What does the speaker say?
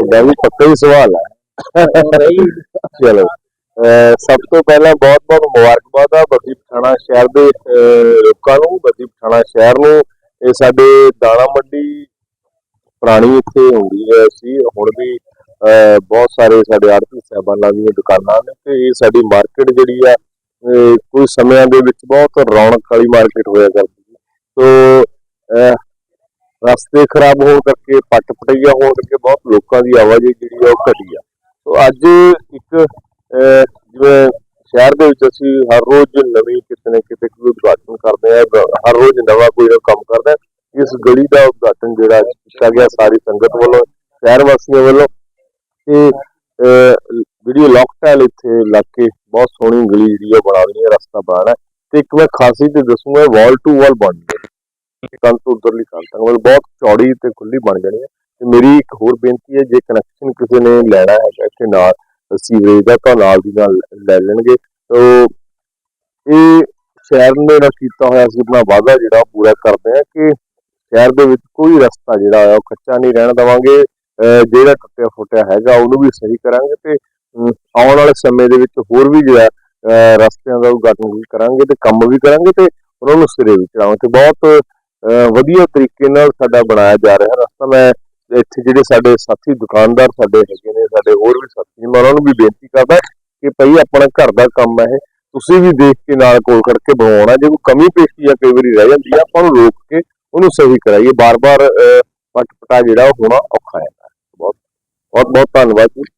ਤੁਹਾਡਾ ਵੀ ਪੱਕਾ ਹੀ ਸਵਾਲ ਹੈ। ਚਲੋ ਸਭ ਤੋਂ ਪਹਿਲਾਂ ਬਹੁਤ ਬਹੁਤ ਮੁਬਾਰਕਬਾਦ ਆ ਬੱਦੀ ਪਠਾਣਾ ਸ਼ਹਿਰ ਦੇ ਲੋਕਾਂ ਨੂੰ ਬੱਦੀ ਪਠਾਣਾ ਸ਼ਹਿਰ ਨੂੰ। ਇਹ ਸਾਡੇ ਦਾਣਾ ਮੰਡੀ ਪੁਰਾਣੀ ਇੱਥੇ ਹੁੰਦੀ ਹੈ। ਸੀ ਹੁਣ ਵੀ, ਅਹ ਬਹੁਤ ਸਾਰੇ ਸਾਡੇ ਆੜਤੀ ਸਾਹਿਬਾਨਾਂ ਦੀਆਂ ਦੁਕਾਨਾਂ ਨੇ ਤੇ ਇਹ ਸਾਡੀ ਮਾਰਕੀਟ ਜਿਹੜੀ ਆ ਅਹ ਕੁਝ ਸਮਿਆਂ ਦੇ ਵਿੱਚ ਬਹੁਤ ਰੌਣਕ ਵਾਲੀ ਮਾਰਕੀਟ ਹੋਇਆ ਕਰਦੀ ਸੀ ਸੋ ਅਹ ਰਸਤੇ ਖਰਾਬ ਹੋਣ ਕਰਕੇ ਪੱਟ ਪਟਈਆ ਹੋਣ ਕਰਕੇ ਬਹੁਤ ਲੋਕਾਂ ਦੀ ਆਵਾਜਾਈ ਜਿਹੜੀ ਆ ਉਹ ਘਟੀ ਆ। ਸੋ ਅੱਜ ਇੱਕ ਜਿਵੇਂ ਸ਼ਹਿਰ ਦੇ ਵਿੱਚ ਅਸੀਂ ਹਰ ਰੋਜ਼ ਨਵੀਂ ਕਿਤੇ ਨਾ ਕਿਤੇ ਕੋਈ ਉਦਘਾਟਨ ਕਰਦੇ ਆ ਹਰ ਰੋਜ਼ ਨਵਾਂ ਕੋਈ ਨਾ ਕੰਮ ਕਰਦਾ ਇਸ ਗਲੀ ਦਾ ਉਦਘਾਟਨ ਜਿਹੜਾ ਕੀਤਾ ਗਿਆ ਸਾਰੀ ਸੰਗਤ ਵੱਲੋਂ ਸ਼ਹਿਰ ਵਾਸੀਆਂ ਵੱਲੋਂ। ਤੇ ਅਹ, ਜਿਹੜੀ ਲੋਕਟਾਈਲ ਇੱਥੇ ਲੱਗ ਕੇ ਬਹੁਤ ਸੋਹਣੀ ਗਲੀ ਜਿਹੜੀ ਆ ਬਣਾ ਲਈ ਰਸਤਾ ਬਣਾਉਣਾ। ਹੈ। ਤੇ ਇੱਕ ਮੈਂ ਖਾਸੀ ਤੇ ਦੱਸੂਗਾ ਵਾਲ ਟੂ ਵਾਲ ਬਣ ਗਈ ਕੰਨ ਤੋਂ ਉਧਰਲੀ ਕੰਨ ਤੱਕ। ਮਤਲਬ ਬਹੁਤ ਚੌੜੀ ਤੇ ਖੁੱਲੀ ਬਣ ਜਾਣੀ ਹੈ। ਤੇ ਮੇਰੀ ਇੱਕ ਹੋਰ ਬੇਨਤੀ ਹੈ ਜੇ ਕਨੈਕਸ਼ਨ ਕਿਸੇ ਨੇ ਲੈਣਾ ਹੈ ਇੱਥੇ ਨਾਲ ਸੀਵਰੇਜ ਦਾ ਤਾਂ ਨਾਲ ਦੀ ਨਾਲ ਲੈ ਲੈਣਗੇ। ਤੋ ਇਹ ਸ਼ਹਿਰ ਨੇ ਨਾਲ ਕੀਤਾ ਹੋਇਆ ਸੀ ਆਪਣਾ ਵਾਅਦਾ ਜਿਹੜਾ ਪੂਰਾ ਕਰਦੇ ਆ ਕਿ ਸ਼ਹਿਰ ਦੇ ਵਿੱਚ ਕੋਈ ਰਸਤਾ ਜਿਹੜਾ ਹੈ ਉਹ ਕੱਚਾ ਨਹੀਂ ਰਹਿਣ ਦੇਵਾਂਗੇ। ਜਿਹੜਾ ਟੁੱਟਿਆ ਫੁੱਟਿਆ ਹੈਗਾ ਉਹਨੂੰ ਵੀ ਸਹੀ ਕਰਾਂਗੇ ਤੇ ਆਉਣ ਵਾਲੇ ਸਮੇਂ ਦੇ ਵਿੱਚ ਹੋਰ ਵੀ ਜਿਹੜਾ ਅਹ, ਰਸਤਿਆਂ ਦਾ ਉਦਘਾਟਨ ਵੀ ਕਰਾਂਗੇ ਤੇ ਕੰਮ ਵੀ ਕਰਾਂਗੇ ਤੇ ਉਹਨਾਂ ਨੂੰ ਸਿਰੇ ਵੀ ਚੜਾਵਾਂਗੇ ਤੇ ਬਹੁਤ ਵਧੀਆ ਤਰੀਕੇ ਨਾਲ ਸਾਡਾ ਬਣਾਇਆ ਜਾ ਰਿਹਾ ਰਸਤਾ। ਮੈਂ ਇੱਥੇ ਜਿਹੜੇ ਸਾਡੇ ਸਾਥੀ ਦੁਕਾਨਦਾਰ ਸਾਡੇ ਹੈਗੇ ਨੇ, ਸਾਡੇ ਹੋਰ ਵੀ ਸਾਥੀ ਮੈਂ ਉਹਨਾਂ ਨੂੰ ਵੀ ਬੇਨਤੀ ਕਰਦਾ ਕਿ ਭਈ ਆਪਣਾ ਘਰ ਦਾ ਕੰਮ ਹੈ ਇਹ। ਤੁਸੀਂ ਵੀ ਦੇਖ ਕੇ ਨਾਲ ਕੋਲ ਕਰਕੇ ਬਣਾਉਣਾ ਜੇ ਕੋਈ ਕਮੀ ਪੇਸ਼ੀ ਜਾਂ ਕਈ ਵਾਰੀ ਰਹਿ ਜਾਂਦੀ ਆ, ਆਪਾਂ ਨੂੰ ਰੋਕ ਕੇ ਉਹਨੂੰ ਸਹੀ ਕਰਾਈਏ। ਬਾਰ-ਬਾਰ ਪਟ ਪਟਾ ਜਿਹੜਾ ਉਹ ਹੋਣਾ ਔਖਾ ਹੈ। ਬਹੁਤ ਬਹੁਤ ਬਹੁਤ ਧੰਨਵਾਦ ਜੀ।